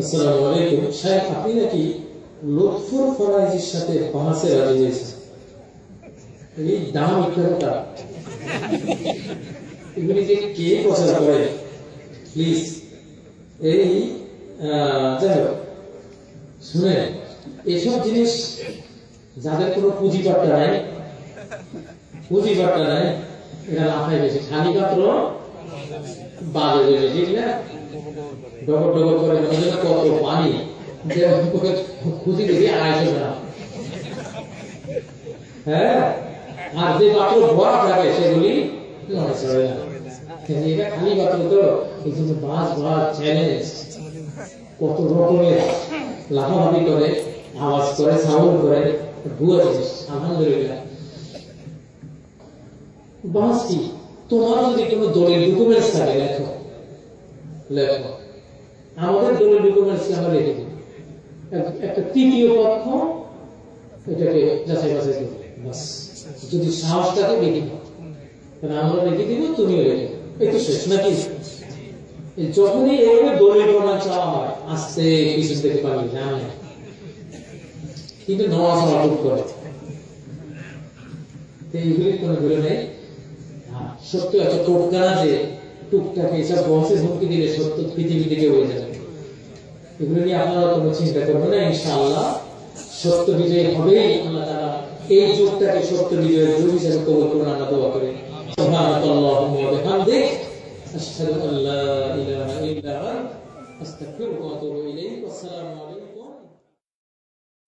আসসালামু আলাইকুম। আপনি নাকি লুৎফুর সাথে রাজি হয়েছেন? এই দাম এগুলি যে কে প্রচার করে? প্লিজ এই যাই হোক শুনে এসব জিনিস যাদের কোনো পুঁজিপাট্টা নাই পুঁজিপাট্টা নাই, এরা লাফায় বেশি খালি পাত্র বাজে বেশি ঠিক না? ডবল ডবল করে কত পানি যে দেখি গ্রাম হ্যাঁ আর যে পাত্র ভরা সেগুলি এটা খালি পাত্র তো এই জন্য বাস বাস চ্যালেঞ্জ কত রকমের করে আওয়াজ করে সাউন্ড করে ভুয়া জিনিস আলহামদুলিল্লাহ বাস কি? তোমার যদি কোনো দলের ডকুমেন্টস থাকে, লেখো। আমাদের দলের ডকুমেন্টস আমরা রেখে দিই একটা তৃতীয় পক্ষ এটাকে যাচাই বাছাই করবে যদি সাহস রেখে তাহলে আমরা রেখে দিব, তুমিও রেখে এই শেষ, নাকি? যখনই এইভাবে দলীয় প্রমাণ চাওয়া হয় আস্তে কিছু থেকে পালিয়ে যায় না কিন্তু নওয়া চলা খুব করে। তো এইগুলির কোনো ধরে নেই। সত্য এত টোটকা যে টুকটাক এইসব বসে হুমকি দিলে সত্য পৃথিবী থেকে হয়ে যাবে। এগুলো নিয়ে আপনারা কোনো চিন্তা করবেন না, ইনশাআল্লাহ। সত্য বিজয় হবেই আল্লাহ তারা এই যুগটাকে সত্য বিজয়ের যুগ হিসেবে কবল করুন, আল্লাহ দোয়া করে সুবহানাল্লাহি ওয়া বিহামদিহি আশহাদু আল্লা ইলাহা ইল্লা আনতা আস্তাগফিরুকা ওয়া আতুবু